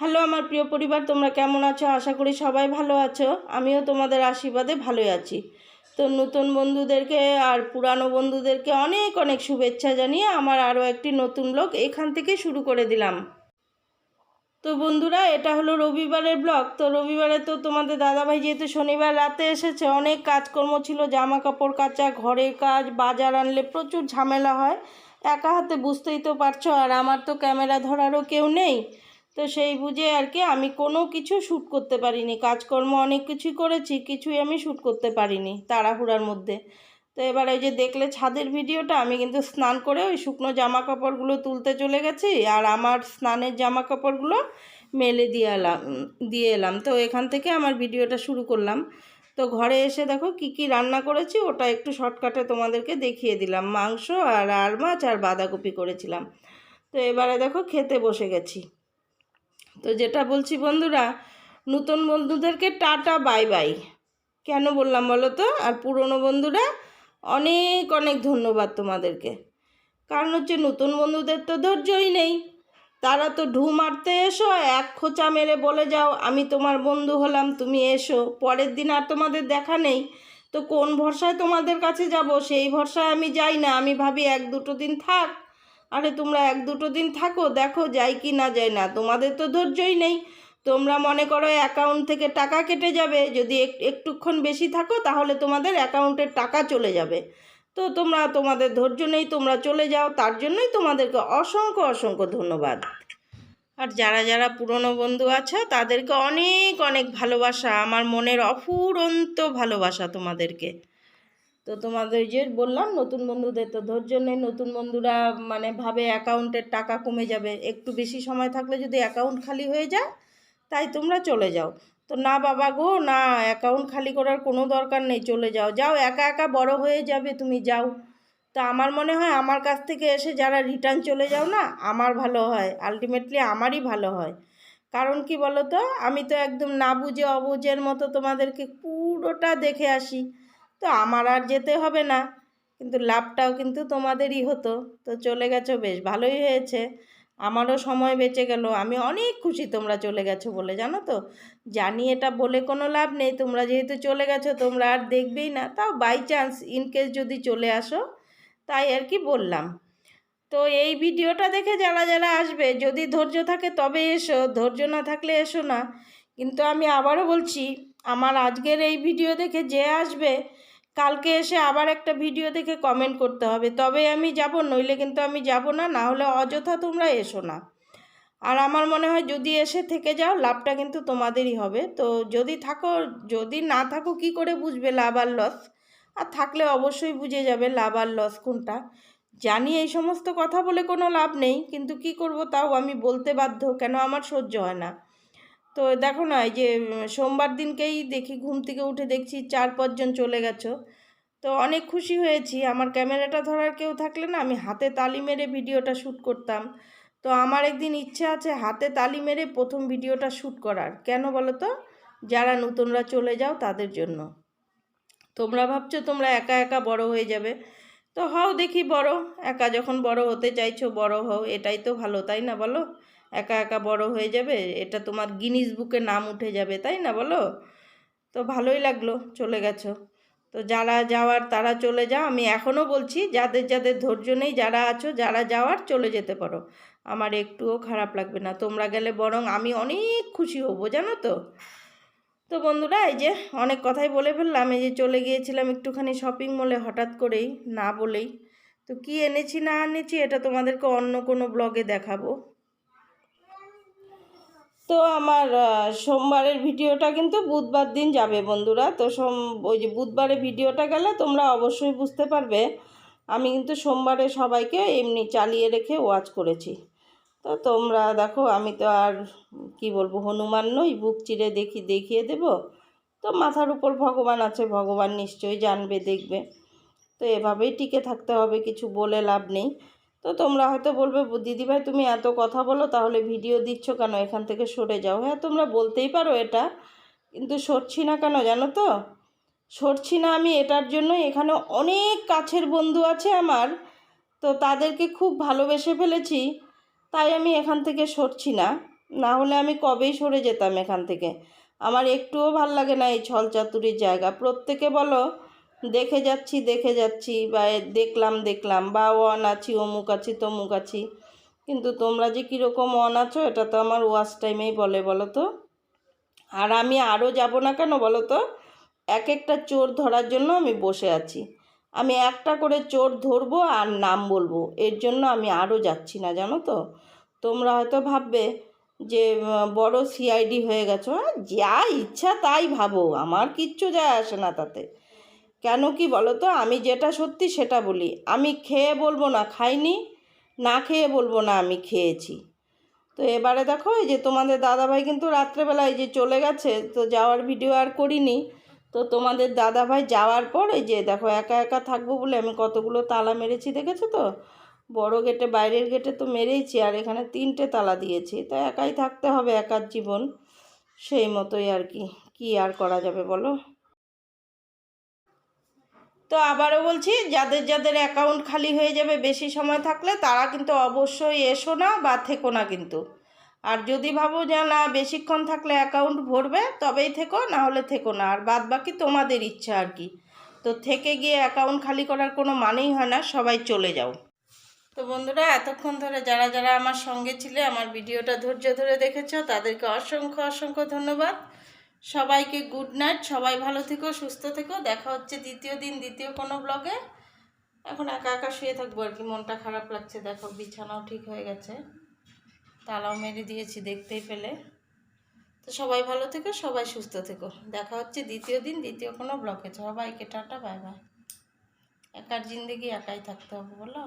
Hello আমার প্রিয় পরিবার, তোমরা কেমন আছো? আশা করি সবাই ভালো আছো। আমিও তোমাদের আশীর্বাদে ভালোই আছি। তো নতুন বন্ধুদেরকে আর পুরানো বন্ধুদেরকে অনেক অনেক শুভেচ্ছা জানিয়ে আমার আরও একটি নতুন ব্লগ এখান থেকে শুরু করে দিলাম। তো বন্ধুরা, এটা হলো রবিবারের ব্লগ তো রবিবারে তো তোমাদের দাদাভাই যেহেতু শনিবার রাতে এসেছে, অনেক কাজকর্ম ছিল জামা কাপড় কাচা ঘরের কাজ, বাজার আনলে প্রচুর ঝামেলা হয়। একা হাতে বুঝতেই তো পারছ, আর আমার তো ক্যামেরা ধরারও কেউ নেই। তো সেই বুঝে আর কি আমি কোনো কিছু শ্যুট করতে পারিনি। কাজকর্ম অনেক কিছুই করেছি, কিছুই আমি শ্যুট করতে পারিনি তাড়াহুড়ার মধ্যে। তো এবার ওই যে দেখলে ছাদের ভিডিওটা, আমি কিন্তু স্নান করে ওই শুকনো জামা কাপড়গুলো তুলতে চলে গেছি আর আমার স্নানের জামা কাপড়গুলো মেলে দিয়ে এলাম দিয়ে এলাম। তো এখান থেকে আমার ভিডিওটা শুরু করলাম। তো ঘরে এসে দেখো কি কি রান্না করেছি ওটা একটু শর্টকাটে তোমাদেরকে দেখিয়ে দিলাম। মাংস আর আর মাছ আর বাঁধাকপি করেছিলাম। তো এবারে দেখো খেতে বসে গেছি। তো যেটা বলছি বন্ধুরা, নতুন বন্ধুদেরকে টাটা, বাই বাই। কেন বললাম বলো তো? আর পুরনো বন্ধুরা, অনেক অনেক ধন্যবাদ তোমাদেরকে। কারণ হচ্ছে নতুন বন্ধুদের তো ধৈর্যই নেই। তারা তো ঢু মারতে এসো, এক খোঁচা মেরে বলে যাও, আমি তোমার বন্ধু হলাম, তুমি এসো। পরের দিন আর তোমাদের দেখা নেই। তো কোন ভরসায় তোমাদের কাছে যাব? সেই ভরসায় আমি যাই না। আমি ভাবি এক দুটো দিন থাক আরে তোমরা এক দুটো দিন থাকো, দেখো যাই কি না যায় না। তোমাদের তো ধৈর্যই নেই। তোমরা মনে করো অ্যাকাউন্ট থেকে টাকা কেটে যাবে। যদি এক- একটুক্ষণ বেশি থাকো, তাহলে তোমাদের অ্যাকাউন্টের টাকা চলে যাবে। তো তোমরা, তোমাদের ধৈর্য নেই, তোমরা চলে যাও। তার জন্যই তোমাদেরকে অসংখ্য অসংখ্য ধন্যবাদ। আর যারা যারা পুরনো বন্ধু আছো, তাদেরকে অনেক অনেক ভালোবাসা। আমার মনের অফুরন্ত ভালোবাসা তোমাদেরকে। তো তোমাদের যে বললাম, নতুন বন্ধুদের তো ধৈর্য নেই, নতুন বন্ধুরা মানে ভাবে অ্যাকাউন্টের টাকা কমে যাবে। একটু বেশি সময় থাকলে যদি অ্যাকাউন্ট খালি হয়ে যায়, তাই তোমরা চলে যাও। তো না বাবা গো, না অ্যাকাউন্ট খালি করার কোনো দরকার নেই, চলে যাও। যাও, একা একা বড় হয়ে যাবে, তুমি যাও। তা আমার মনে হয়, আমার কাছ থেকে এসে যারা রিটার্ন চলে যাও না, আমার ভালো হয়। আলটিমেটলি আমারই ভালো হয়। কারণ কি বলো তো আমি তো একদম না বুঝে অবুঝের মতো তোমাদেরকে পুরোটা দেখে আসি। তো আমার আর যেতে হবে না। কিন্তু লাভটাও কিন্তু তোমাদেরই হতো। তো চলে গেছো বেশ, ভালোই হয়েছে। আমারও সময় বেঁচে গেল। আমি অনেক খুশি তোমরা চলে গেছো বলে, জানো তো? জানি এটা বলে কোনো লাভ নেই। তোমরা যেহেতু চলে গেছো, তোমরা আর দেখবেই না। তাও বাই চান্স ইনকেস যদি চলে আসো, তাই আর কি বললাম। তো এই ভিডিওটা দেখে যারা যারা আসবে, যদি ধৈর্য থাকে তবে এসো, ধৈর্য না থাকলে এসো না। কিন্তু আমি আবারও বলছি, আমার আজকের এই ভিডিও দেখে যে আসবে কালকে এসে আবার একটা ভিডিও দেখে কমেন্ট করতে হবে। তবে আমি যাব, নইলে কিন্তু আমি যাব না না হলে অযথা তোমরা এসো না। আর আমার মনে হয় যদি এসে থেকে যাও, লাভটা কিন্তু তোমাদেরই হবে। তো যদি থাকো, যদি না থাকো কি করে বুঝবে লাভ আর লস আর থাকলে অবশ্যই বুঝে যাবে লাভ আর লস কোনটা। জানি এই সমস্ত কথা বলে কোনো লাভ নেই, কিন্তু কি করব তাও আমি বলতে বাধ্য, কেন আমার সহ্য হয় না। তো দেখো না, এই যে সোমবার দিনকেই দেখি, ঘুম থেকে উঠে দেখছি চার পাঁচজন চলে গেছো। তো অনেক খুশি হয়েছি। আমার ক্যামেরাটা ধরার কেউ থাকলে না, আমি হাতে তালি মেরে ভিডিওটা শ্যুট করতাম। তো আমার একদিন ইচ্ছে আছে হাতে তালি মেরে প্রথম ভিডিওটা শ্যুট করার। কেন বলো তো? যারা নতুনরা চলে যাও তাদের জন্য। তোমরা ভাবছ তোমরা একা একা বড় হয়ে যাবে। তো হও দেখি বড়, একা যখন বড় হতে চাইছো বড় হও, এটাই তো ভালো, তাই না বলো? একা একা বড় হয়ে যাবে? এটা তোমার গিনিস বুকে নাম উঠে যাবে, তাই না বলো? তো ভালোই লাগল, চলে গেছো। তো যারা যাওয়ার তারা চলে যাও। আমি এখনও বলছি, যাদের যাদের ধৈর্য নেই, যারা আছো, যারা যাওয়ার চলে যেতে পারো। আমার একটুও খারাপ লাগবে না। তোমরা গেলে বরং আমি অনেক খুশি হব, জানো তো? তো বন্ধুরা, এই যে অনেক কথাই বলে ফেললাম। এই যে চলে গিয়েছিলাম একটুখানি শপিং মলে হঠাৎ করেই, না বলেই। তো কি এনেছি, না এনেছি, এটা তোমাদেরকে অন্য কোনো ব্লগে দেখাবো। তো আমার সোমবারের ভিডিওটা কিন্তু বুধবার দিন যাবে বন্ধুরা। তো সোম, ওই যে বুধবারে ভিডিওটা গেলে তোমরা অবশ্যই বুঝতে পারবে। আমি কিন্তু সোমবারে সবাইকে এমনি চালিয়ে রেখে ওয়াচ করেছি। তো তোমরা দেখো, আমি তো আর, কি বলব, হনুমান নই, বুক চিরে দেখি, দেখিয়ে দেব। তো মাথার উপর ভগবান আছে, ভগবান নিশ্চয়ই জানবে, দেখবে। তো এভাবেই টিকে থাকতে হবে, কিছু বলে লাভ নেই। তো তোমরা হয়তো বলবে দিদিভাই তুমি এত কথা বলো, তাহলে ভিডিও দিচ্ছ কেন? এখান থেকে সরে যাও। হ্যাঁ তোমরা বলতেই পারো এটা, কিন্তু সরছি না কেন জানো তো? সরছি না আমি এটার জন্য এখানে অনেক কাছের বন্ধু আছে আমার, তো তাদেরকে খুব ভালোবেসে ফেলেছি, তাই আমি এখান থেকে সরছি না। না হলে আমি কবেই সরে যেতাম এখান থেকে? আমার একটুও ভালো লাগে না এই ছলচাতুরির জায়গা। প্রত্যেকে বলো দেখে যাচ্ছি দেখে যাচ্ছি, বা দেখলাম দেখলাম, বা অন আছি, অমুক আছি, তমুক আছি। কিন্তু তোমরা যে কীরকম অন আছো, এটা তো আমার ওয়াচ টাইমেই বলে, বলো তো? আর আমি আরও যাব না কেন, বলো তো? এক একটা চোর ধরার জন্য আমি বসে আছি। আমি একটা করে চোর ধরবো আর নাম বলব। এর জন্য আমি আরও যাচ্ছি না, জানো তো? তোমরা হয়তো ভাববে যে বড় সিআইডি হয়ে গেছো। যা ইচ্ছা তাই ভাবো। আমার কিচ্ছু যায় আসে না তাতে। কেন কি বলো তো আমি যেটা সত্যি সেটা বলি। আমি খেয়ে বলব না খাইনি, না খেয়ে বলব না আমি খেয়েছি। তো এবারে দেখো, এই যে তোমাদের দাদাভাই কিন্তু রাত্রেবেলায় যে চলে গেছে, তো যাওয়ার ভিডিও আর করিনি। তো তোমাদের দাদাভাই যাওয়ার পর এই যে দেখো, একা একা থাকব বলে আমি কতগুলো তালা মেরেছি দেখেছ তো? বড় গেটে, বাইরের গেটে তো মেরেইছি, আর এখানে তিনটে তালা দিয়েছি। তো একাই থাকতে হবে, একার জীবন। সেই মতোই আর কি কি আর করা যাবে বলো? তো আবারও বলছি, যাদের যাদের অ্যাকাউন্ট খালি হয়ে যাবে বেশি সময় থাকলে তারা কিন্তু অবশ্যই এসো না বা থেকো না কিন্তু। আর যদি ভাবো যে না, বেশিক্ষণ থাকলে অ্যাকাউন্ট ভরবে, তবেই থেকো, না হলে থেকো না। আর বাদ বাকি তোমাদের ইচ্ছা আর কি। তো থেকে গিয়ে অ্যাকাউন্ট খালি করার কোনো মানেই হয় না, সবাই চলে যাও। তো বন্ধুরা, এতক্ষণ ধরে যারা যারা আমার সঙ্গে ছিলে, আমার ভিডিওটা ধৈর্য ধরে দেখেছ, তাদেরকে অসংখ্য অসংখ্য ধন্যবাদ। সবাইকে গুড নাইট সবাই ভালো থেকো, সুস্থ থেকো। দেখা হচ্ছে দ্বিতীয় দিন, দ্বিতীয় কোনো ব্লগে এখন একা একা শুয়ে থাকব আর কি, মনটা খারাপ লাগছে, দেখো বিছানাও ঠিক হয়ে গেছে। তালাও মেরে দিয়েছি দেখতেই পেলে। তো সবাই ভালো থেকো, সবাই সুস্থ থেকো। দেখা হচ্ছে দ্বিতীয় দিন, দ্বিতীয় কোনো ব্লকে সবাইকে টাটা বাই বাই একার জিন্দেগি একাই থাকতে হবে, বলো?